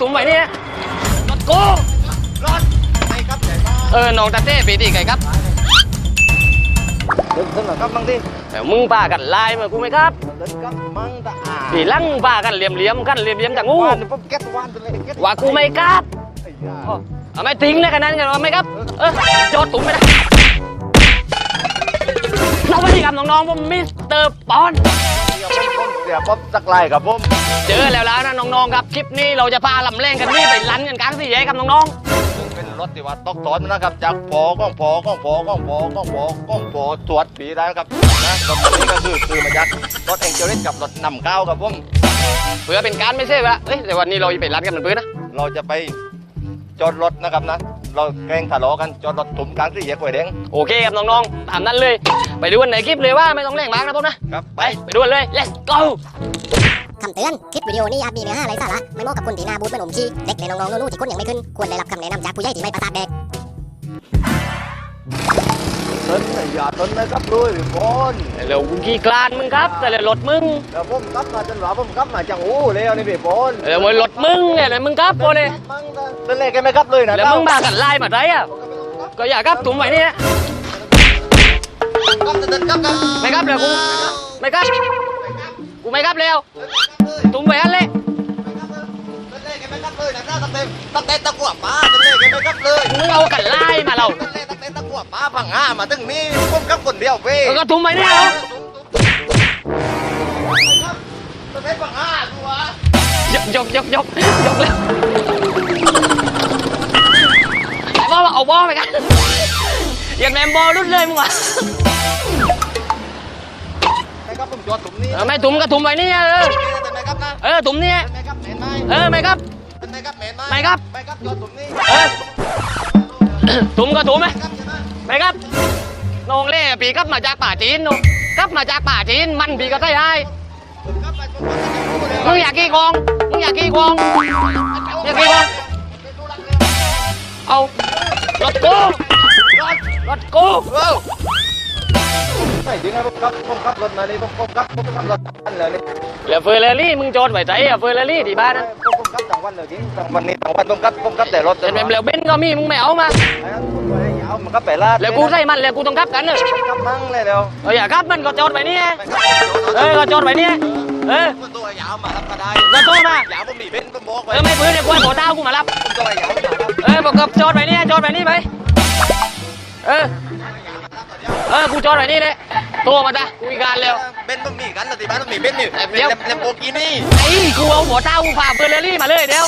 ถุงไว้เนี่ยรถกูรถไปครับใหญ่มากเออน้องตาเต้ปีตีไก่ครับเดินขึ้นหน่อยครับบางทีแต่มึงป่ากันลายมากูไหมครับเดินครับมั่งตาอาปีหลังป่ากันเหลี่ยมเหลี่ยมๆกันเหลี่ยมเหลี่ยมๆจากงูวานผมเก็ตวานตัวเลยเก็ตว่ากูไม่ครับไอ้ยาเอาไม่ทิ้งเลยกันนั้นกันว่าไม่ครับเออโจดถุงไปนะสวัสดีครับน้องๆผมมิสเตอร์ปอนเดี๋ยวผมเสียป๊อบสักไล่ครับผม เจอแล้วแล้วนะน้องๆครับคลิปนี้เราจะพาลำเล่งกันนี่ไปลันกันกลางสี่แยกครับน้องซึ่งเป็นรถที่ว่าตกถอนนะครับจากพอก้องพอก้องพอก้องพอก้องพอก้องพอตรวจปีได้ครับนะรถคันนี้ก็คือคือมาจากรถเอ็งเจลิสกับรถนำเข้าครับผมๆเพื่อเป็นการไม่เสียเวลาเอ้ยแต่วันนี้เราจะไปลันกันเหมือนเพื่อนนะเราจะไปจอดรถนะครับนะ เราแกล้งทะเลาะกันจอดรถถุมกลางสี่แยกไฟแดงโอเคครับน้องๆตามนั้นเลย ไปดูกันในคลิปเลยว่าไม่ต้องเร่งมากนะพวกนะครับไปไปดูกันเลย let's go คำเตือน คลิปวิดีโอนี้อาจมีเนื้อหาไร้สาระ ไม่เหมาะกับคนที่หน้าบูธเป็นอมชีเด็กและน้องๆนุ่นๆที่คนยังไม่ขึ้น ควรได้รับคำแนะนำจากผู้ใหญ่ที่ไม่ประสาทแดกเต้นน่ะอย่าเต้นนะครับด้วยพี่บอลเร็วกูขี่กลานมึงครับ แต่เลยรถมึงเดี๋ยวผมกลับมาจนหลาผมกลับมาจังอู้แล้วนี่พี่บอลเร็วรถมึงเนี่ยเลยมึงครับโอเลยมั่งนะเต้นเล่นกันไหมครับเลยนะแล้วมึงมากันไล่มาไรอะก็อยากครับถุงไว้เนี่ยกลับเต้นกลับกันไม่ครับเร็วกูไม่ครับ กูไม่ครับเร็วถุงไว้อันเลยเต้นเล่นกันไหมครับเลยนะตั้งเต็มตั้งเต็มตะกั่วป้าเต้นเล่นกันไหมครับเลยมึงเอากันไล่มาเราเต้นเล่นตั้งเต็มตะกั่วป้าพังห้ามาถึงนี่ผมกับคนเดียวเว้ยแล้วก็ถุงไว้เนี่ยเอาเต้นเล่นพังห้าดูวะยกยกยกยกยกแล้วไอ้บอลเอาบอลไปกันอย่างแมมบอลรุดเลยมึงวะ ไหมครับผมจอดถุงนี้เออไม่ถุงก็ถุงไว้เนี่ยเออเต้นไหมครับนะเออถุงเนี่ยเต้นไหมครับเห็นไหมเออไม่ครับเต้นไหมครับเห็นไหมไม่ครับไม่ครับจอดถุงนี้เออถุงก็ถุงไหมครับใช่ไหมไม่ครับน้องเล่ปีกลับมาจากป่าจีนนูนกลับมาจากป่าจีนมันปีก็ได้ให้ครับไปผมก็จะรู้เลยมึงอยากกี่กองมึงอยากกี่กองอยากกี่กองเอารถกูรถรถกูเออ ไม่จริงครับผมครับผมขับรถมานี่ผมผมขับผมขับรถทั้งวันเลยนี่แล้วเฟอร์รารี่มึงจอดไว้ใจอะเฟอร์รารี่ที่บ้านนะผมผมขับทั้งวันเลยจริงทั้งวันนี้ทั้งวันผมขับผมขับแต่รถแต่แบบแล้วเบนซ์ก็มีมึงไม่เอามาไอ้นั่นผมก็ให้ยาวมันขับไปลาดแล้วกูใส่มันแล้วกูต้องขับกันเนอะขับมั่งเลยเร็วเอออย่าขับมันก็จอดไว้เนี่ยไม่ขับเออก็จอดไว้เนี่ยเออผมตัวยาวมารับก็ได้ก็โทรมายาวผมมีเบนซ์ผมบอกเออไม่พื้นเดี๋ยวกูให้ขอดาวกูมารับผมตัวยาวมารับเออบอกกับจอดไว้เนี่ยจอดไว้นี่ไปเออ เออกูจอดไว้นี่เลยโทรมาจ้ะกูมีการเร็วเบนซ์ผมมีกันแต่ที่บ้านผมมีเบนซ์นี่เดี๋ยวเลมโบกินี่ไอ้กูเอาหัวเท้ากูผ่าเฟอร์รารี่มาเลยเดี๋ยว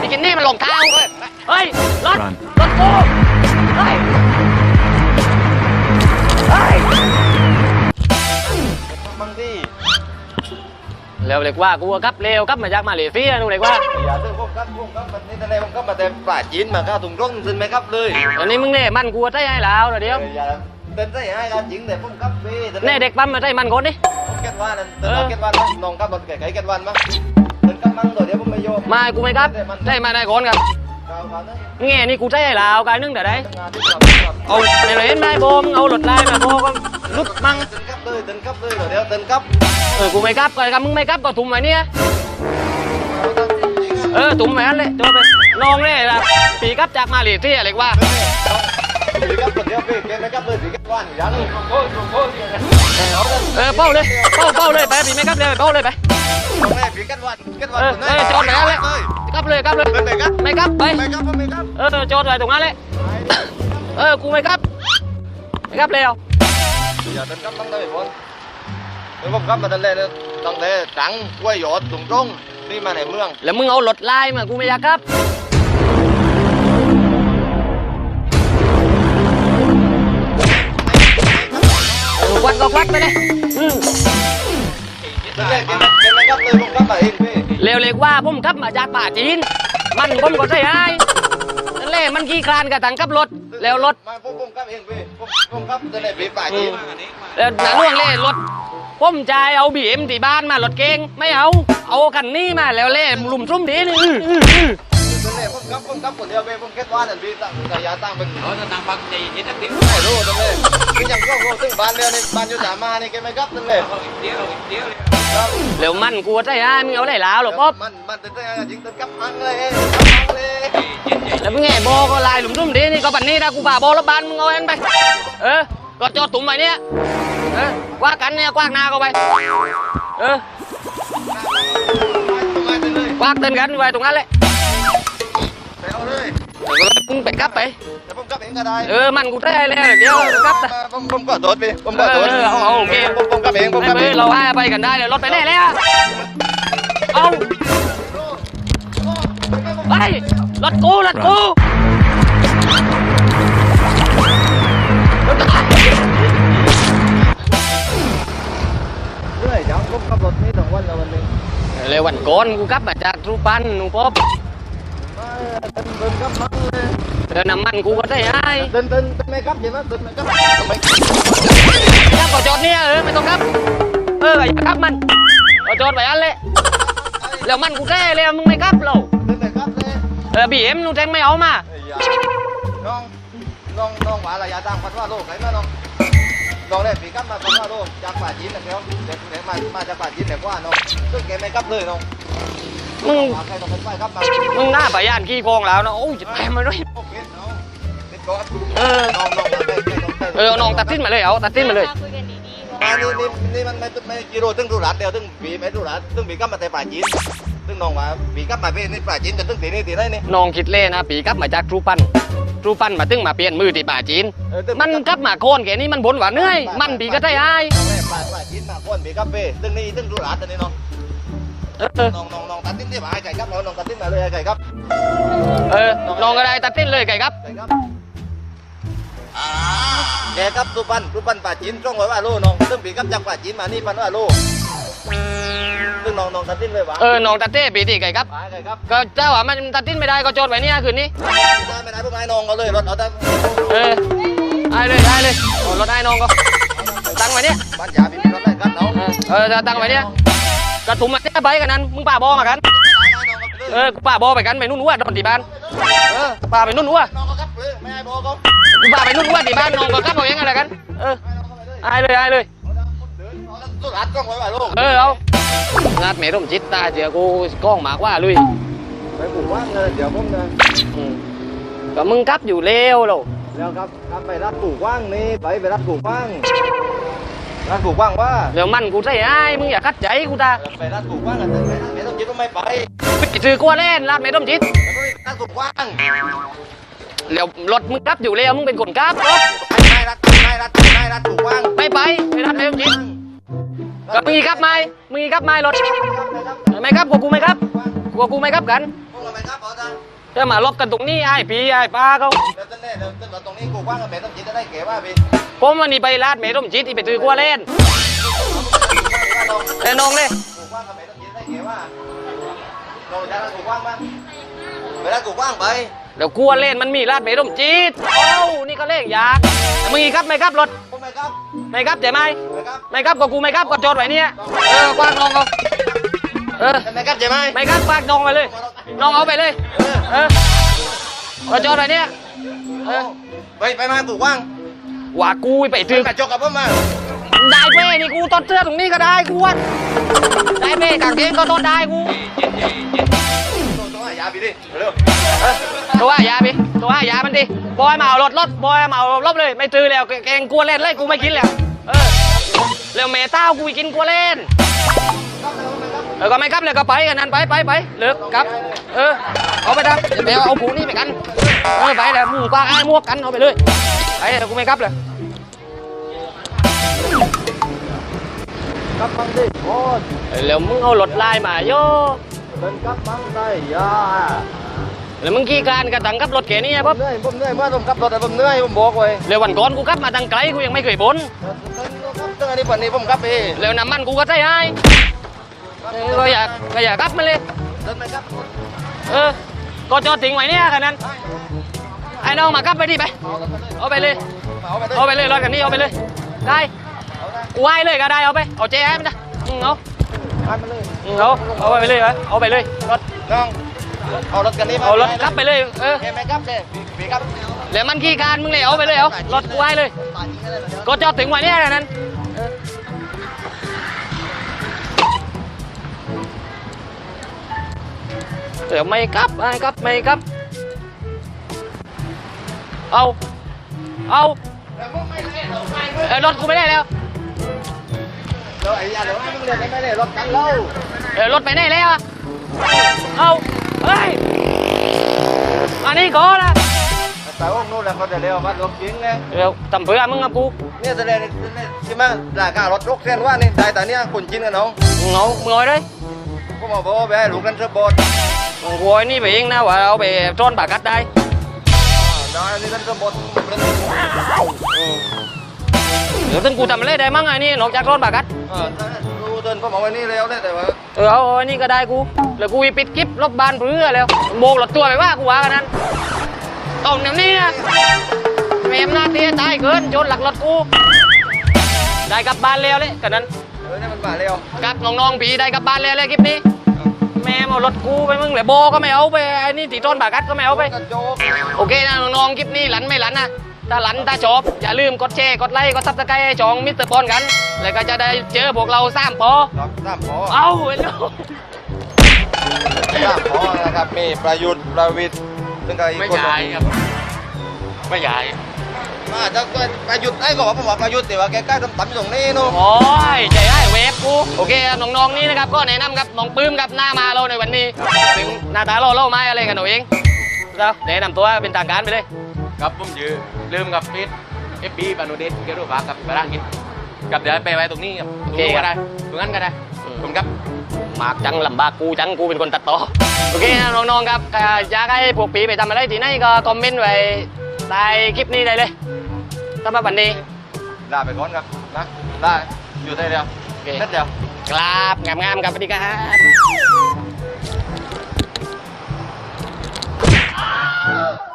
บิกินี่มันหลงเท้าเว้ยเฮ้ยรถรถกูเฮ้ยเฮ้ยบางทีเร็วเล็กว่ากูอะครับเร็วครับมาจากมาเลเซียนู่นเล็กว่าอย่าซื้อผมครับผมครับมันนี่ทะเลผมครับมาแต่ป่าจีนมาข้าวถุงร่องซึนไหมครับเลยตอนนี้มึงเนี่ยมันกูใช้ให้แล้วเดี๋ยวอย่า เต้นได้ให้กันจริงแต่ผมครับเว้ยแน่เด็กปั๊มมาใช้มันคนนี่ผมเก็ตวันนั่นเต้นเอาเก็ตวันมั้งน้องครับรถไก่ไก่เก็ตวันมั้งเต้นกับมั่งตัวเดียวผมไม่โยมมากูไม่ครับใช้มาได้ก่อนครับข่าวข่าวนั้นแง่นี่กูใช้ให้แล้วกายนึงแต่ได้งานที่ทำครับเอาในไหนได้โบมงเอาหลดลายมาโบก็ลุดมั่ง เต้นครับเลยเต้นครับเลยตัวเดียวเต้นครับเออ กูไม่ครับก็มึงไม่ครับก็ถุมไว้เนี่ย เออถุมไว้นั่นเลยจบไปน้องเนี่ยนะปีครับจากมาเลเซียเล็กว่าผีครับคนเดียวพี่เก็ตไหมครับเลยผี เก็ตวันยันโอ้ยโอ้ยเออเป้าเลยเป้าเป้าเลยไปปีไม่ครับเลยเป้าเลยไปตรงแรกผีเก็ตวันก็ตวันเออเออจอดไว้นั่นเลยครับเลยครับเลยไหนครับไม่ครับไปไม่กับไม่กับเออจอดไว้ตรงนั้นเลยเออกูไม่ครับไม่ครับเร็วอย่าเต้นครับตั้งแต่คนเดี๋ยวผมครับมาตั้งแต่ตั้งแต่จังกล้วยหยอดตรงตรงนี่มาในเมืองแล้วมึงเอาหลดลายมากูไม่อยากครับ เออควัดก็ควัดไปเลยอืมเต้นแรกเก็ตเก็ตไหมครับเลยผมครับมาเองพี่เร็วเล็กว่าผมขับมาจากป่าจีน มันผมก็ใช่ไอ้นั่นแหละมันขี้คลานกับถังขับรถ แล้วรถมาผมผมครับเองพี่ผมผมครับเต้นเลยผีป่าจีนแล้วหนังเรื่องเล่รถผมจ่ายเอาบีเอ็มที่บ้านมา รถเก่งไม่เอา เอาคันนี้มาแล้วเล่หลุมซุ่มทีนึงอื้ออื้ออื้อเป็นเลยผมกับผมกับคนเดียวไปผมแค่ว่านั่ นพี่ตั้งแต่ยาตั้งเป็นเออต่างปักใจเย็นนักดิไม่รู้นั่นเลยพี่ยังก็รู้ซึ่งบ้านเดียวในบ้านอยู่สามานี่แกไม่กับนั่นเลยเดียวเดียวครับเร็วมันกูได้ฮะมึงเอาได้แล้วหรอป๊อบมันมันเต้นๆจริงเต้นกับอังเลยอังเลยแล้วมึงไงโบก็ลายหลุมรุ่มดีนี่ก็ปันนี้นะกูป่าโบแล้วบ้านมึงเอาเองไปเออก็จอดตุ่มไปเนี่ยเออว่ากันเนี่ยกว้างหน้าก็ไปเออไม่เต้นเลยกว้างเต้นกันไว้ตรงนั้นแหละ มึงไปกลับไป แต่ผมกับเองก็ได้เออมันกูได้แล้วเดี๋ยวกลับผมผมก็โดดไปผมก็โดดเออเอาเอาโอเคผมผมกับเองผมกับไปเองเราให้ไปกันได้เดี๋ยวรถไปแน่แล้วเอาไปรถกูรถกูรถกูเรื่อยจังผมขับรถนี่ทั้งวันแล้ววันนี้เลยวันก่อนกูกลับมาจากรูปันหนูป๊อบเดินเดินกับมันเลย เดินน้ำมันกูก็ได้ให้เดินเดินไม่ครับเดี๋ยวนะเดินไม่ครับไม่ถ้าก็จอดเนี่ยเออไม่ต้องครับ เอออย่าครับมันเอาจอดไว้อันเลยแล้วมันกูแก้เลยมึงไม่ครับเราเดินไม่ครับเลยเออบีเอ็มนูแทงไม่เอามาไอ้ยาน้องน้องน้องหวานระยะทางพันว่าโลกไหนมาน้องน้องได้ปีกับมาพันว่าโลกจากป่าจีนนะครับเด็กเด็กมามาจากป่าจีนเด็กว่าน้องซึ่งแกไม่ครับเลยน้อง มึงใครต้องเป็นไปครับมามึงหน้าปะยานขี้โกงแล้วนะโอ้ยจะแพ้มาด้วยโอเคน้องติดก่อนเออน้องน้องได้ได้น้องได้เออเอาน้องตัดทิ้นมาเลยเอาตัดทิ้นมาเลยคุยกันดีๆอันนี้นี่นี่มันไม่ไม่กิโลตึ้งดูรัดเดียวตึ้งปีไม่ดูรัดตึ้งปีกับมาแต่ป่าจีนตึ้งน้องว่าปีกับมาเป็นนี่ป่าจีนจนตึ้งตีนี่ตีได้นี่น้องคิดเล่นะปีกลับมาจากทรูปันทรูปันมาตึงมาเปลี่ยนมือที่ป่าจีนเออตึ้งมันกลับมาโคนแกนี่มันบนหวานเหนื่อยมันปีก็ได้ไอ้ายแม่ป่าป่าจีนมาคนปีกับเป้ตึ้งนี่ตึ้งดูรัดอันนี้น้องเออ น้องน้องน้องตัดติ้นที่มาไอ้ไก่ครับน้องน้องตัดติ้นมาเลยไอ้ไก่ครับเออน้องก็ได้ตัดทิ้นเลยไก่ครับไก่ครับแกครับสุปันสุปันป่าจีนตรงไว้ว่าโลน้องตึ้งปีกับจากป่าจีนมานี่พันว่าโลตึ้งน้องน้องตัดติ้นเลยวะเออน้องตัดเต้ปีที่ไก่ครับไปไก่ครับก็เจ้าว่ามันตัดทิ้นไม่ได้ก็โจทย์ไว้เนี่ยคืนนี้ไม่ได้ไม่ได้พวกไอ้น้องเอาเลยรถเอาตั้งเออได้เลยได้เลยเอารถได้น้องก็ตั้งไว้เนี่ยบ้านยาพี่มีรถได้กันน้องเออเออจะตั้งไว้เนี่ย กระถุมมาเนี่ยใบกันนั้นมึงป่าบอมากันเออกูป่าบอไปกันไปนู่นวัวตอนที่บ้านเออป่าไปนู่นวัวน้องก็ครับเลยไม่ให้บอกเขากูป่าไปนู่นวัวที่บ้านน้องก็กลับเอาเองอะไรกันเออได้เลยได้เลยเดินเอาแล้วสุรัดต้องไว้ว่าโลกเออเอางัดเมร่มจิตตาเจอกูกล้องหมากว่าลุยไปปลูกว่างเลยเดี๋ยวผมนะอืมก็มึงกลับอยู่เร็วเราแล้วครับครับไปรัดปลูกว่างนี่ไปไปรัดปลูกว่าง รัดปลูกว่างว่าเดี๋ยวมันกูใส่ไอ้ายมึงอย่าคัดใจกูตาไปรัดปลูกว่างกันแต่ไม่ไม่ต้องคิดว่าไม่ไปไปซื้อกลัวเล่นลาดเมร่มจิตแต่ก็รัดปลูกว่างเดี๋ยวรถมึงกลับอยู่เร็วมึงเป็นคนกลับรถไม่รัดไม่รัดไม่รัดปลูกว่างไม่ไปไปลาดเมร่มจิตก็มึงอีกลับไหมมึงอีกลับไหมรถไม่กลับกลัวกูไม่กลับกลัวกูไม่กลับกันพวกเราไปครับเอาจ้ะ จะมาลบกันตรงนี้ไอ้ปีไอ้ป้าเขาเดี๋ยวต้นแน่เดี๋ยวต้นตรงนี้ปลูกว่างกันแม่ต้องคิดจะได้เก๋ว่าพี่ผมวันนี้ไปลาดเมร่มจิตที่ไปซื้อกลัวเล่นเล่นน้องเลยปลูกว่างกันแม่ต้องคิดได้เก๋ว่าเราจะรัดปลูกว่างมั้ยไปรัดปลูกว่างไปเดี๋ยวกลัวเล่นมันมีลาดเมร่มจิตเอ้านี่ก็เล่นยากแต่มึงอีกครับไม่ครับรถผมไปครับไม่ครับใช่ไหมไปครับไม่ครับก็กูไม่ครับก็จอดไว้เนี่ยเออกว้างน้องเอา เออไปครับใช่ไหมไม่ครับกว้างน้องไปเลย น้องเอาไปเลย เออก็จอดไว้เนี่ยเออไปไปมาปลูกว่างว่ากูไปถึงกระจกกับผมมาได้เป้นี่กูต้นเสื้อตรงนี้ก็ได้กูว่าได้เป้กางเกงก็ต้นได้กูตัวตัวอย่าไปดิเร็วเออตัวว่ายาพี่ตัวว่ายามันดิบอยมาเอารถรถบอยมาเอารถเลย ไม่ซื้อแล้วเกงกลัวเล่นเลยกูไม่กินแล้วเออเร็วเมต้ากูไปกินกลัวเล่น เออก็ไม่ครับเลยก็ไปกันนั้นไปไปไปเลิกครับ เออเอาไปนะเดี๋ยวเอาผูนี่ไปกันเออไปแล้วมึงกว้างไอ้มวกกันเอาไปเลยไปเดี๋ยวกูไม่ครับเลยกับบังดิโอ้ยแล้วมึงเอารถไล่มาโยเป็นกับบังได้ยาแล้วมึงขี่การกระตังกับรถเก๋นี่ไงผป๊อมเหนื่อยผมเหนื่อยว่าผมขับรถแต่ผมเหนื่อยผมบอกไว้แล้ววันก่อนกูขับมาตั้งไกลกูยังไม่เคยบ่นตั้งอันนี้ปันนี้ผมขับเองแล้วน้ำมันกูก็ใส่ให้ เออก็อยากก็อยากขับมาเลยเดินไปครับเออก็จอดทิ้งไว้เนี่ยแค่นั้นไอ้น้องมาขับไปดิไปเอาไปเลยเอาไปเลยเอาไปเลยรถกันนี่เอาไปเลย ได้กูให้เลยก็ได้เอาไปเอาเจ๊ให้มันนะอืมเอาเอาไปเลยอืมเอาเอาไปเลยเหรอเอาไปเลยรถน้องเอารถกันนี้มาเอารถกลับไปเลยเออแกไม่กลับเลยพี่กลับเดี๋ยวมันขี้การมึงเลยเอาไปเลยเอารถกูไว้เลยป่านนี้ก็ได้เลยก็จอดถึงวันนี้แหละนั้น เออเดี๋ยวไม่กลับไม่กลับไม่กลับ เอา เอาแต่มึงไม่ได้เราไปเออรถกูไม่ได้แล้วเราไอ้ยาเดี๋ยวมึงเรียนไม่ได้รถกันเราเออรถไปไหนแล้วอะเอาเฮ้ยอันนี้ก่อนนะแต่ว่านู้นแหละเขาจะเร็ววัดรถจริงเลยเดี๋ยวทำเพื่อมึงกับกูเนี่ยแสดงใช่ไหมราคารถรกเส้นว่านี่ได้แต่เนี่ยคนจีนกันน้องมึงเอามึงเอาเลยก็มาบอกว่าไปให้ลูกกันเสื้อบอด มึงกลัวไอ้นี่ไปเองนะว่าเอาไปต้นปากกัดได้ได้นี่กันเสื้อบอดเดี๋ยวตึงกูทำอะไรได้มั่งไอ้นี่นอกจากต้นปากกัดเออดูเดินพ่อหมอไว้นี่แล้วเนี่ยแต่ว่าเออเอาเอาอันนี้ก็ได้กูแล้วกูปิดคลิปรบบานเพื่อแล้วโบกรถตัวไปว่ากูว่ากันนั้นต้องอย่างนี้นะเมมหน้าเตี้ยตายเกินโจนหลักรถกูได้กลับบ้านแล้วเลยกันนั้นเออเนี่ยมันมาเร็วกับน้องๆผีได้กลับบ้านแล้วเลยคลิปนี้ แม่เอารถกูไปมึงเลยโบก็ไม่เอาไปไอ้นี่ตีต้นบากัดก็ไม่เอาไปกันโจกโอเคนะน้องๆคลิปนี้หลันไม่หลันนะถ้าหลันถ้าชอบอย่าลืมกดแชร์กดไลค์กดซับสไครต์ให้ช่องมิสเตอร์ปอนกัน แล้วก็จะได้เจอพวกเราสามปอครับสามพอเอาไอ้ลูกสามพอนะครับมีประยุทธ์ประวิทย์ซึ่งก็อีกไม่คนใหญ่ครับ ไม่ใหญ่ มาจะก็ประยุทธ์ไอ้ก็บอกผมว่าประยุทธ์แต่ว่าแกใกล้ตำต่ำอยู่ตรงนี้นู้นโอ้ยใจได้เวฟกูโอเคน้องๆนี่นะครับก็แนะนำครับน้องปื้มครับหน้ามาเราในวันนี้ถึงหน้าตาเราเล่าไม้อะไรกันเอาเองแล้วแนะนำตัวเป็นทางการไปเลยครับผมยือลืมกับพิษเอฟบีปานุเดชเกลูฟ้ากับปาร่างกินกับเดี๋ยวไปไว้ตรงนี้ครับตรงนู้นก็ได้ตรงนั้นก็ได้ผมครับมากจังลำบากกูจังกูเป็นคนตัดต่อโอเคนะน้องๆครับอ่าอยากให้พวกปีไปทำอะไรที่ไหนก็คอมเมนต์ไว้ใต้คลิปนี้ได้เลย สำหรับวันนี้ลาไปก่อนครับนะลาอยู่ได้แล้วเสร็จแล้วกรับงามงามกับสวัสดีครับ